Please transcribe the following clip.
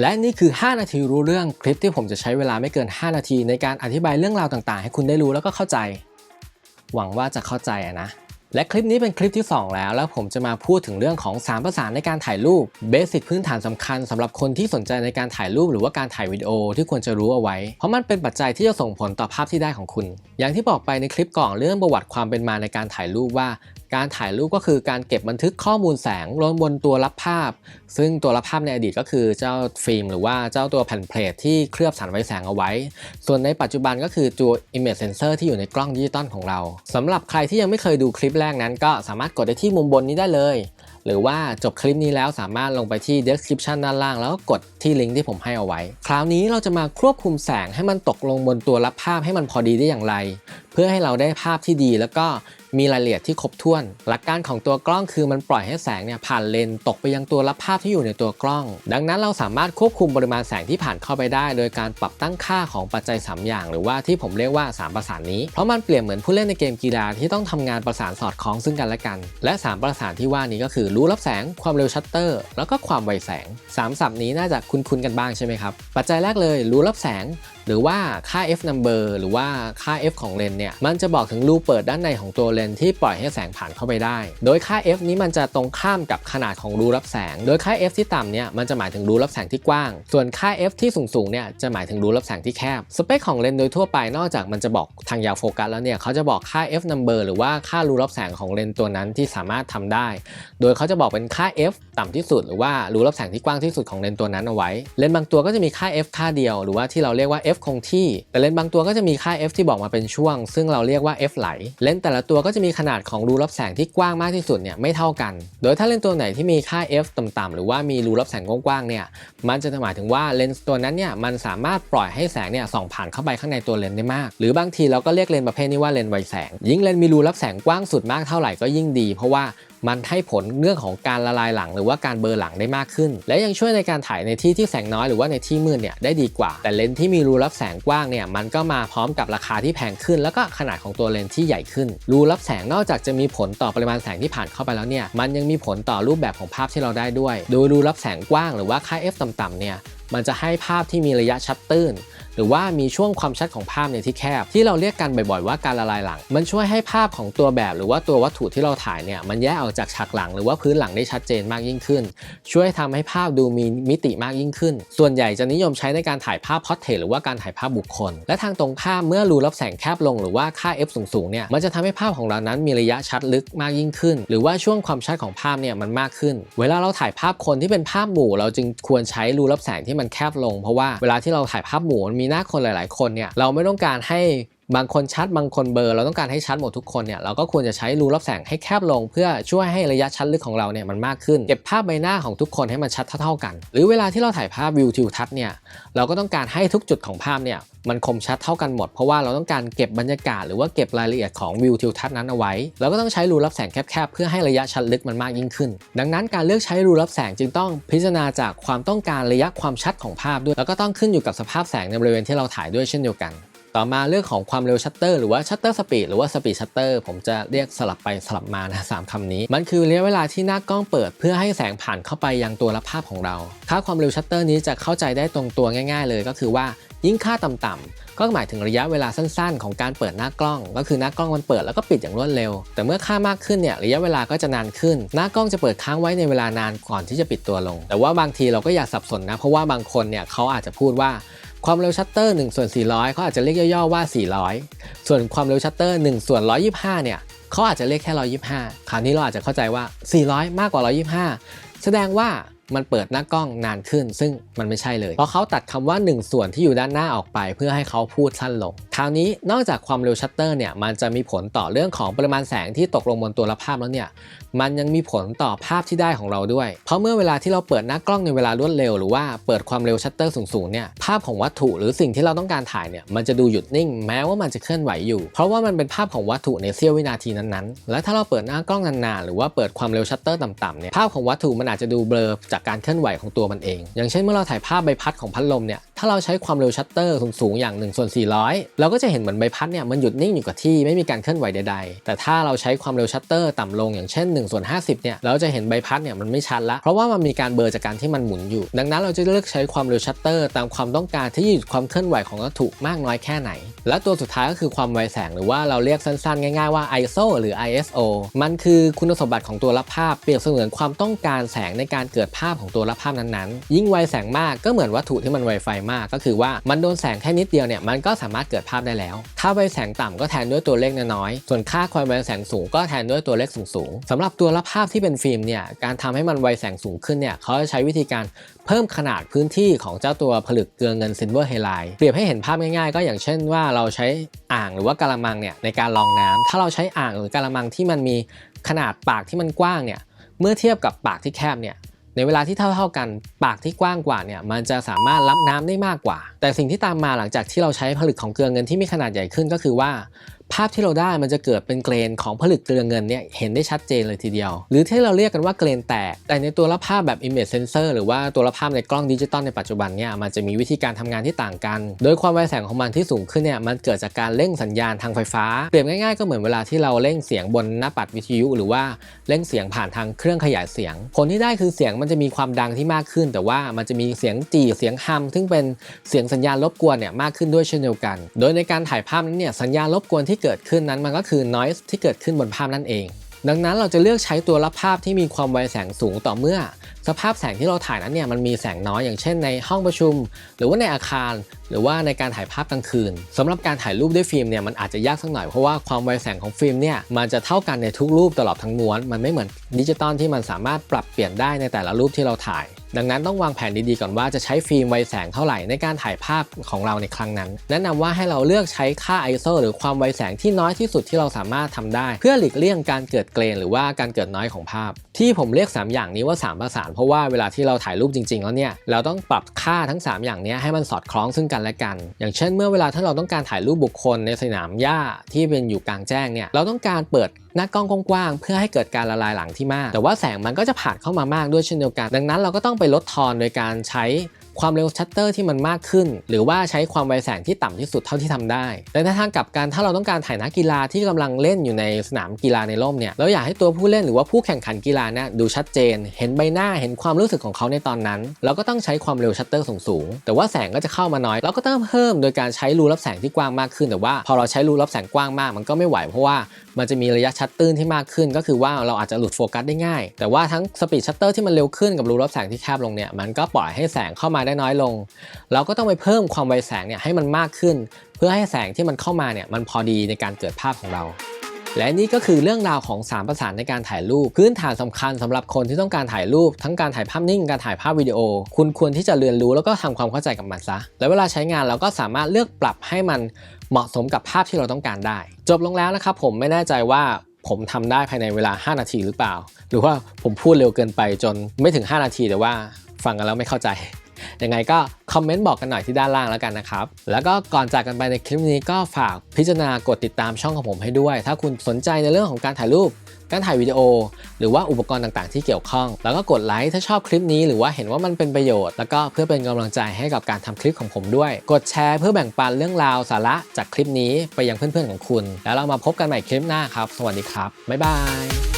และนี่คือ 5 นาทีรู้เรื่องคลิปที่ผมจะใช้เวลาไม่เกิน 5 นาที ในการอธิบายเรื่องราวต่างๆ ให้คุณได้รู้แล้วก็เข้าใจ หวังว่าจะเข้าใจนะ และคลิปนี้เป็นคลิปที่ 2 แล้ว แล้วผมจะมาพูดถึงเรื่องของ3ประสาในการถ่ายรูปเบสิกพื้นฐานสำคัญสำหรับคนที่สนใจในการถ่ายรูปหรือว่าการถ่ายวิดีโอที่ควรจะรู้เอาไว้ เพราะมันเป็นปัจจัยที่จะส่งผลต่อภาพที่ได้ของคุณ อย่างที่บอกไปในคลิปก่อนเรื่องประวัติความเป็นมาในการถ่ายรูปว่า การถ่ายรูปก็คือการเก็บบันทึกข้อมูลแสงลงบนตัวรับภาพ ซึ่งตัวรับภาพในอดีตก็คือเจ้าฟิล์มหรือว่าเจ้าตัวแผ่นเพลทที่เคลือบสารไว้แสงเอาไว้ ส่วนในปัจจุบันก็คือตัว image sensor ที่อยู่ในกล้องดิจิตอลของเราสำหรับใครที่ยังไม่เคยดูคลิปแรกนั้น ก็สามารถกดได้ที่มุมบนนี้ได้เลย หรือว่าจบคลิปนี้แล้วสามารถลงไปที่ description ด้านล่าง แล้วก็กดที่ลิงก์ที่ผมให้เอาไว้ คราวนี้เราจะมาควบคุมแสงให้มันตกลงบนตัวรับภาพให้มันพอดีได้อย่างไร เพื่อให้เราได้ภาพที่ดี แล้วก็มีรายละเอียดที่ครบถ้วน หลักการของตัวกล้องคือมันปล่อยให้แสงเนี่ยผ่านเลนส์ตกไปยังตัวรับภาพที่อยู่ในตัวกล้อง ดังนั้นเราสามารถควบคุมปริมาณแสงที่ผ่านเข้าไปได้ โดยการปรับตั้งค่าของปัจจัย 3 อย่าง หรือว่าที่ผมเรียกว่า 3 ประสานนี้ เพราะมันเปรียบเหมือนผู้เล่นในเกมกีฬาที่ต้องทำงานประสานสอดคล้องซึ่งกันและกัน และ 3 ประสานที่ว่านี้ก็คือรู้รับแสง ความเร็วชัตเตอร์ แล้วก็ความไวแสงสามศัพท์นี้น่าจะคุ้นๆกันบ้างใช่ไหมครับ ปัจจัยแรกเลยรู้รับแสง หรือว่าค่า f number หรือว่าค่า f ของเลนเนี่ยมันจะบอกถึงรูเปิดด้านในของตัวเลนส์ที่ปล่อยให้แสงผ่านเข้าไปได้ โดยค่า f นี้มันจะตรงข้ามกับขนาดของรูรับแสง โดยค่า f ที่ต่ำเนี่ยมันจะหมายถึงรูรับแสงที่กว้าง ส่วนค่า f ที่สูงๆเนี่ยจะหมายถึงรูรับแสงที่แคบ สเปคของเลนส์โดยทั่วไปนอกจากมันจะบอกทางยาวโฟกัสแล้วเนี่ยเขาจะบอกค่า f number หรือว่าค่ารูรับแสงของเลนส์ตัวนั้นที่สามารถทำได้ โดยเขาจะบอกเป็นค่า f ต่ำที่สุด หรือว่ารูรับแสงที่กว้างที่สุดของเลนส์ตัวนั้นเอาไว้ เลนส์บางตัวก็จะมีค่า f ค่าเดียว หรือว่าที่เราเรียกว่า f คงที่ แต่เลนส์บางตัวก็จะมีค่า f ที่บอกมาเป็นช่วงซึ่งเราเรียกว่า f ไหลเลนส์แต่ละตัวก็จะมีขนาดของรูรับแสงที่กว้างมากที่สุดเนี่ยไม่เท่ากัน โดยถ้าเลนส์ตัวไหนที่มีค่า f ต่ำๆหรือว่ามีรูรับแสงกว้างๆเนี่ยมันจะหมายถึงว่าเลนส์ตัวนั้นเนี่ยมันสามารถปล่อยให้แสงเนี่ยส่องผ่านเข้าไปข้างในตัวเลนส์ได้มาก หรือบางทีเราก็เรียกเลนส์ประเภทนี้ว่าเลนส์ไวแสง ยิ่งเลนส์มีรูรับแสงกว้างสุดมากเท่าไหร่ก็ยิ่งดี เพราะว่า มันให้ผลเรื่องของการละลายหลังหรือว่าการเบลอหลังได้มากขึ้น และยังช่วยในการถ่ายในที่ที่แสงน้อยหรือว่าในที่มืดเนี่ยได้ดีกว่า แต่เลนส์ที่มีรูรับแสงกว้างเนี่ยมันก็มาพร้อมกับราคาที่แพงขึ้น แล้วก็ขนาดของตัวเลนส์ที่ใหญ่ขึ้น รูรับแสงนอกจากจะมีผลต่อปริมาณแสงที่ผ่านเข้าไปแล้วเนี่ยมันยังมีผลต่อรูปแบบของภาพที่เราได้ด้วย โดยรูรับแสงกว้างหรือว่าค่า f ต่ำๆเนี่ยมันจะให้ภาพที่มีระยะชัดตื้นหรือว่ามีช่วงความชัดของภาพเนี่ยที่แคบ ที่เราเรียกกันบ่อยๆว่าการละลายหลัง มันช่วยให้ภาพของตัวแบบ หรือว่าตัววัตถุที่เราถ่ายเนี่ยมันแยกออกจากฉากหลังหรือว่าพื้นหลังได้ชัดเจนมากยิ่งขึ้น ช่วยทำให้ภาพดูมีมิติมากยิ่งขึ้น ส่วนใหญ่จะนิยมใช้ในการถ่ายภาพพอร์เทรตหรือว่าการถ่ายภาพบุคคล และทางตรงข้ามเมื่อรูรับแสงแคบลงหรือว่าค่า f สูงๆเนี่ยมันจะทำให้ภาพของเรานั้นมีระยะชัดลึกมากยิ่งขึ้น หรือว่าช่วงความชัดของภาพเนี่ยมันมากขึ้น เวลาเราถ่ายภาพคนที่เป็นภาพหมู่ เราจึงควรใช้รูรับแสงที่มันแคบลง เพราะว่าเวลาที่เราถ่ายภาพหมู่มันมีีหน้าคนหลาย ๆ คนเนี่ยเราไม่ต้องการให้ บางคนชัดบางคนเบลอเราต้องการให้ชัดหมดทุกคนเนี่ยเราก็ควรจะใช้รูรับแสงให้แคบลง เพื่อช่วยให้ระยะชัดลึกของเราเนี่ยมันมากขึ้น เก็บภาพใบหน้าของทุกคนให้มันชัดเท่าๆกัน หรือเวลาที่เราถ่ายภาพวิวทิวทัศน์เนี่ยเราก็ต้องการให้ทุกจุดของภาพเนี่ยมันคมชัดเท่ากันหมด เพราะว่าเราต้องการเก็บบรรยากาศหรือว่าเก็บรายละเอียดของวิวทิวทัศน์นั้นเอาไว้ เราก็ต้องใช้รูรับแสงแคบๆเพื่อให้ระยะชัดลึกมันมากยิ่งขึ้น ดังนั้นการเลือกใช้รูรับแสงจึงต้องพิจารณาจากความต้องการระยะความชัดของภาพด้วย แล้วก็ต้องขึ้นอยู่กับสภาพแสงในบริเวณที่เราถ่ายด้วยเช่นเดียวกัน ต่อมาเรื่องของความเร็วชัตเตอร์หรือว่าชัตเตอร์สปีดหรือว่าสปีดชัตเตอร์ผมจะเรียกสลับไปสลับมานะสามคำนี้ มันคือระยะเวลาที่หน้ากล้องเปิด เพื่อให้แสงผ่านเข้าไปยังตัวรับภาพของเรา ค่าความเร็วชัตเตอร์นี้จะเข้าใจได้ตรงตัวง่าย ๆ เลยก็คือว่ายิ่งค่าต่ำๆก็หมายถึงระยะเวลาสั้นๆ ของการเปิดหน้ากล้อง ก็คือหน้ากล้องมันเปิดแล้วก็ปิดอย่างรวดเร็ว แต่เมื่อค่ามากขึ้นเนี่ยระยะเวลาก็จะนานขึ้น หน้ากล้องจะเปิดค้างไว้ในเวลานานก่อนที่จะปิดตัวลง แต่ว่าบางทีเราก็อย่าสับสนนะเพราะว่าบางคนเนี่ยเขาอาจจะพูดว่า ความเร็วชัตเตอร์1ส่วน400เขาอาจจะเรียกย่อๆว่า 400 ส่วนความเร็วชัตเตอร์1ส่วน125 เนี่ยเขาอาจจะเรียกแค่ 125 คราวนี้เราอาจจะเข้าใจว่า 400 มากกว่า 125 แสดงว่า มันเปิดหน้ากล้องนานขึ้น ซึ่งมันไม่ใช่เลย เพราะเขาตัดคำว่า 1 ส่วนที่อยู่ด้านหน้าออกไป เพื่อให้เขาพูดสั้นลง คราวนี้นอกจากความเร็วชัตเตอร์เนี่ยมันจะมีผลต่อเรื่องของปริมาณแสงที่ตกลงบนตัวรับภาพแล้วเนี่ยมันยังมีผลต่อภาพที่ได้ของเราด้วย เพราะเมื่อเวลาที่เราเปิดหน้ากล้องในเวลารวดเร็วหรือว่าเปิดความเร็วชัตเตอร์สูงๆเนี่ยภาพของวัตถุหรือสิ่งที่เราต้องการถ่ายเนี่ยมันจะดูหยุดนิ่ง แม้ว่ามันจะเคลื่อนไหวอยู่ เพราะว่ามันเป็นภาพของวัตถุในเสี้ยววินาทีนั้นๆ และถ้าเราเปิดหน้ากล้องนานๆหรือว่าเปิดความเร็วชัตเตอร์ต่ำๆเนี่ยภาพของวัตถุมันอาจจะดูเบลอจากการเคลื่อนไหวของตัวมันเอง อย่างเช่นเมื่อเราถ่ายภาพใบพัดของพัดลมเนี่ยถ้าเราใช้ความเร็วชัตเตอร์สูงๆอย่าง1ส่วน400 เราก็จะเห็นเหมือนใบพัดเนี่ยมันหยุดนิ่งอยู่กับที่ไม่มีการเคลื่อนไหวใดๆ แต่ถ้าเราใช้ความเร็วชัตเตอร์ต่ำลงอย่างเช่น1ส่วน50เนี่ยเราจะเห็นใบพัดเนี่ยมันไม่ชัดละเพราะว่ามันมีการเบลอจากการที่มันหมุนอยู่ ดังนั้นเราจะเลือกใช้ความเร็วชัตเตอร์ตามความต้องการที่หยุดความเคลื่อนไหวของวัตถุมากน้อยแค่ไหน และตัวสุดท้ายก็คือความไวแสงหรือว่าเราเรียกสั้นๆ ง่ายๆว่า ISO หรือ ISO มันคือคุณสมบัติของตัวรับภาพเปรียบเสมือนความต้องการแสงในการเกิดภาพของตัวรับภาพนั้นๆ ยิ่งไวแสงมากก็เหมือนวัตถุที่มันไวไฟมาก ก็คือว่ามันโดนแสงแค่นิดเดียวเนี่ยมันก็สามารถเกิดภาพได้แล้ว ถ้าไวแสงต่ำก็แทนด้วยตัวเลขน้อยๆส่วนค่าความไวแสงสูงก็แทนด้วยตัวเลขสูงๆสำหรับตัวรับภาพที่เป็นฟิล์มเนี่ยการทำให้มันไวแสงสูงขึ้นเนี่ยเขาจะใช้วิธีการเพิ่มขนาดพื้นที่ของเจ้าตัวผลึกเกลือเงินซิลเวอร์ไฮไลท์เปรียบให้เห็นภาพง่ายๆ ก็อย่างเช่นว่าเราใช้อ่างหรือว่ากะละมังเนี่ยในการรองน้ำถ้าเราใช้อ่างหรือกะละมังที่มันมีขนาดปากที่มันกว้างเนี่ยเมื่อเทียบกับปากที่แคบเนี่ย ในเวลาที่เท่า ๆกัน ปากที่กว้างกว่าเนี่ยมันจะสามารถรับน้ำได้มากกว่า แต่สิ่งที่ตามมาหลังจากที่เราใช้ผลึกของเกลือเงินที่มีขนาดใหญ่ขึ้นก็คือว่า ภาพที่เราได้มันจะเกิดเป็นเกรนของผลึกเกลือเงินเนี่ยเห็นได้ชัดเจนเลยทีเดียว หรือที่เราเรียกกันว่าเกรนแตก แต่ในตัวรับภาพแบบ image sensor หรือว่าตัวรับภาพในกล้องดิจิตอลในปัจจุบันเนี่ยมันจะมีวิธีการทำงานที่ต่างกัน โดยความไวแสงของมันที่สูงขึ้นเนี่ยมันเกิดจากการเร่งสัญญาณทางไฟฟ้าเปรียบง่ายๆก็เหมือนเวลาที่เราเร่งเสียงบนหน้าปัดวิทยุ หรือว่าเร่งเสียงผ่านทางเครื่องขยายเสียง ผลที่ได้คือเสียงมันจะมีความดังที่มากขึ้น แต่ว่ามันจะมีเสียงจีเสียงฮัมซึ่งเป็นเสียงสัญญาณรบกวนเนี่ยมากขึ้นด้วยเช่นเดียวกัน โดยในการถ่ายภาพนั้นเนี่ยสัญญาณรบกวนที่ที่เกิดขึ้นนั้นมันก็คือ noise ที่เกิดขึ้นบนภาพนั่นเอง ดังนั้นเราจะเลือกใช้ตัวรับภาพที่มีความไวแสงสูงต่อเมื่อ สภาพแสงที่เราถ่ายนั้นเนี่ยมันมีแสงน้อยอย่างเช่นในห้องประชุม หรือว่าในอาคาร หรือว่าในการถ่ายภาพกลางคืนสำหรับการถ่ายรูปด้วยฟิล์มเนี่ยมันอาจจะยากสักหน่อยเพราะว่าความไวแสงของฟิล์มเนี่ยมันจะเท่ากันในทุกรูปตลอดทั้งม้วน มันไม่เหมือนดิจิตอลที่มันสามารถปรับเปลี่ยนได้ในแต่ละรูปที่เราถ่าย ดังนั้นต้องวางแผนดีๆก่อนว่าจะใช้ฟิล์มไวแสงเท่าไหร่ในการถ่ายภาพของเราในครั้งนั้น แนะนำว่าให้เราเลือกใช้ค่า ISO หรือความไวแสงที่น้อยที่สุดที่เราสามารถทำได้ เพื่อหลีกเลี่ยงการเกิดเกรนหรือว่าการเกิดน้อยของภาพ ที่ผมเรียก 3 อย่างนี้ว่า 3 ประสาน เพราะว่าเวลาที่เราถ่ายรูปจริงๆแล้วเนี่ยเราต้องปรับค่าทั้ง 3 อย่างนี้ให้มันสอดคล้องซึ่งกันและกัน อย่างเช่น เมื่อเวลาถ้าเราต้องการถ่ายรูปบุคคลในสนามหญ้าที่เป็นอยู่กลางแจ้งเนี่ยเราต้องการเปิดหน้ากล้องกว้างๆเพื่อให้เกิดการละลายหลังที่มาก แต่ว่าแสงมันก็จะผ่านเข้ามามากด้วยเช่นเดียวกัน ดังนั้นเราก็ต้องไปไปลดทอนโดยการใช้ความเร็วชัตเตอร์ที่มันมากขึ้น หรือว่าใช้ความไวแสงที่ต่ำที่สุดเท่าที่ทำได้แต่ในทางกลับกันถ้าเราต้องการถ่ายนักกีฬาที่กำลังเล่นอยู่ในสนามกีฬาในร่มเนี่ยเราอยากให้ตัวผู้เล่นหรือว่าผู้แข่งขันกีฬาเนี่ยดูชัดเจน เห็นใบหน้าเห็นความรู้สึกของเขาในตอนนั้น เราก็ต้องใช้ความเร็วชัตเตอร์สูงๆแต่ว่าแสงก็จะเข้ามาน้อย เราก็ต้องเพิ่มโดยการใช้รูรับแสงที่กว้างมากขึ้นแต่ว่า พอเราใช้รูรับแสงกว้างมากมันก็ไม่ไหวเพราะว่า มันจะมีระยะชัตเตอร์ที่มากขึ้น ก็คือว่าเราอาจจะหลุดโฟกัสได้ง่าย แต่ว่าทั้งสปีดชัตเตอร์ที่มันเร็วขึ้นกับรูรับแสงที่แคบลงเนี่ยมันก็ปล่อยให้แสงเข้ามาได้น้อยลง เราก็ต้องไปเพิ่มความไวแสงเนี่ยให้มันมากขึ้น เพื่อให้แสงที่มันเข้ามาเนี่ยมันพอดีในการเกิดภาพของเรา และนี่ก็คือเรื่องราวของ 3 ประสานในการถ่ายรูป พื้นฐานสำคัญสำหรับคนที่ต้องการถ่ายรูป ทั้งการถ่ายภาพนิ่งการถ่ายภาพวิดีโอ คุณควรที่จะเรียนรู้แล้วก็ทำความเข้าใจกับมันซะ และเวลาใช้งานเราก็สามารถเลือกปรับให้มันเหมาะสมกับภาพที่เราต้องการได้ จบลงแล้วนะครับผมไม่แน่ใจว่าผมทำได้ภายในเวลา 5 นาทีหรือเปล่า หรือว่าผมพูดเร็วเกินไปจนไม่ถึง 5 นาทีแต่ว่าฟังกันแล้วไม่เข้าใจ ยังไงก็คอมเมนต์บอกกันหน่อยที่ด้านล่างแล้วกันนะครับ แล้วก็ก่อนจากกันไปในคลิปนี้ก็ฝากพิจารณากดติดตามช่องของผมให้ด้วย ถ้าคุณสนใจในเรื่องของการถ่ายรูป การถ่ายวิดีโอ หรือว่าอุปกรณ์ต่างๆ ที่เกี่ยวข้อง แล้วก็กดไลค์ถ้าชอบคลิปนี้หรือว่าเห็นว่ามันเป็นประโยชน์ แล้วก็เพื่อเป็นกำลังใจให้กับการทำคลิปของผมด้วย กดแชร์เพื่อแบ่งปันเรื่องราวสาระจากคลิปนี้ไปยังเพื่อนๆของคุณ แล้วเรามาพบกันใหม่คลิปหน้าครับ สวัสดีครับบ๊ายบาย